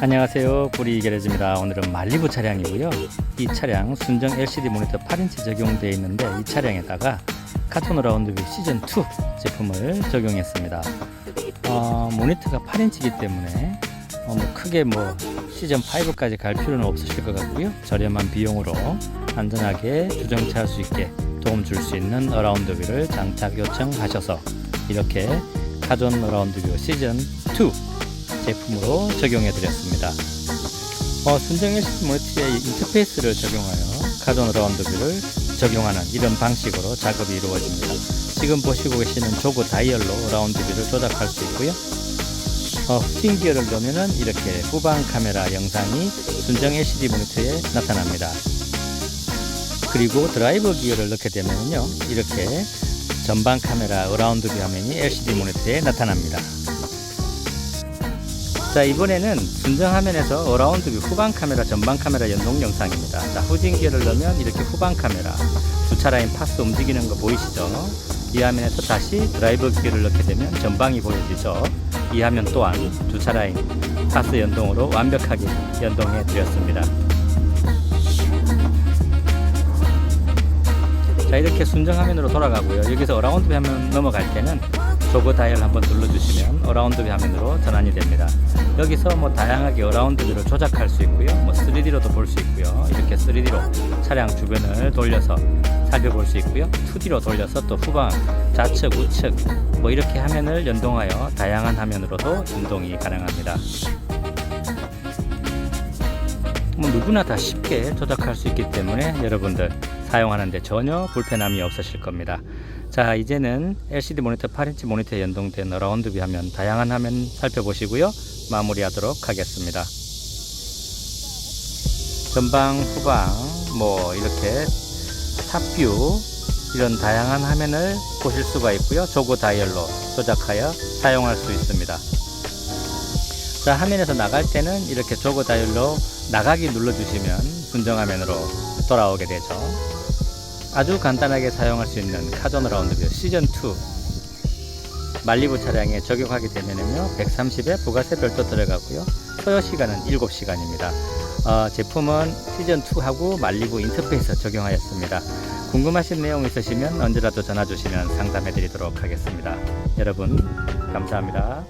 안녕하세요. 구리 게레지입니다. 오늘은 말리부 차량이고요. 이 차량 순정 LCD 모니터 8인치 적용되어 있는데 이 차량에다가 카톤 라운드뷰 시즌2 제품을 적용했습니다. 어, 모니터가 8인치이기 때문에 어, 뭐 크게 뭐 시즌5까지 갈 필요는 없으실 것 같고요. 저렴한 비용으로 안전하게 주정차할 수 있게 도움 줄 수 있는 어라운드뷰를 장착 요청하셔서 이렇게 카존 어라운드뷰 시즌2 제품으로 적용해 드렸습니다. 어, 순정 LCD 모니터의 인터페이스를 적용하여 카존 라운드뷰를 적용하는 이런 방식으로 작업이 이루어집니다. 지금 보시고 계시는 조그 다이얼로 라운드뷰를 조작할 수 있고요. 어, 후진 기어를 넣으면 이렇게 후방 카메라 영상이 순정 LCD 모니터에 나타납니다. 그리고 드라이버 기어를 넣게 되면요 이렇게 전방 카메라 어라운드 뷰 화면이 LCD 모니터에 나타납니다. 자 이번에는 순정 화면에서 어라운드 뷰 후방 카메라 전방 카메라 연동 영상입니다. 자 후진 기어를 넣으면 이렇게 후방 카메라 주차 라인 파스 움직이는 거 보이시죠? 이 화면에서 다시 드라이버 기어를 넣게 되면 전방이 보여지죠. 이 화면 또한 주차 라인 파스 연동으로 완벽하게 연동해 드렸습니다. 자 이렇게 순정 화면으로 돌아가고요 여기서 어라운드 화면 넘어갈 때는 조거 다이얼 한번 눌러주시면 어라운드 화면으로 전환이 됩니다. 여기서 뭐 다양하게 어라운드 뷰를 조작할 수 있고요. 뭐 3D로도 볼 수 있고요. 이렇게 3D로 차량 주변을 돌려서 살펴볼 수 있고요. 2D로 돌려서 또 후방 좌측 우측 뭐 이렇게 화면을 연동하여 다양한 화면으로도 연동이 가능합니다. 뭐 누구나 다 쉽게 조작할 수 있기 때문에 여러분들 사용하는데 전혀 불편함이 없으실 겁니다. 자, 이제는 LCD 모니터 8인치 모니터에 연동된 어라운드 뷰 화면 다양한 화면 살펴보시고요. 마무리하도록 하겠습니다. 전방, 후방, 뭐 이렇게 탑뷰 이런 다양한 화면을 보실 수가 있고요. 조그 다이얼로 조작하여 사용할 수 있습니다. 자, 화면에서 나갈 때는 이렇게 조그 다이얼로 나가기 눌러주시면 순정 화면으로 돌아오게 되죠. 아주 간단하게 사용할 수 있는 카존 라운드뷰 시즌2 말리부 차량에 적용하게 되면요 130에 부가세 별도 들어가고요. 소요 시간은 7시간입니다. 어, 제품은 시즌2하고 말리부 인터페이스 적용하였습니다. 궁금하신 내용 있으시면 언제라도 전화 주시면 상담해 드리도록 하겠습니다. 여러분 감사합니다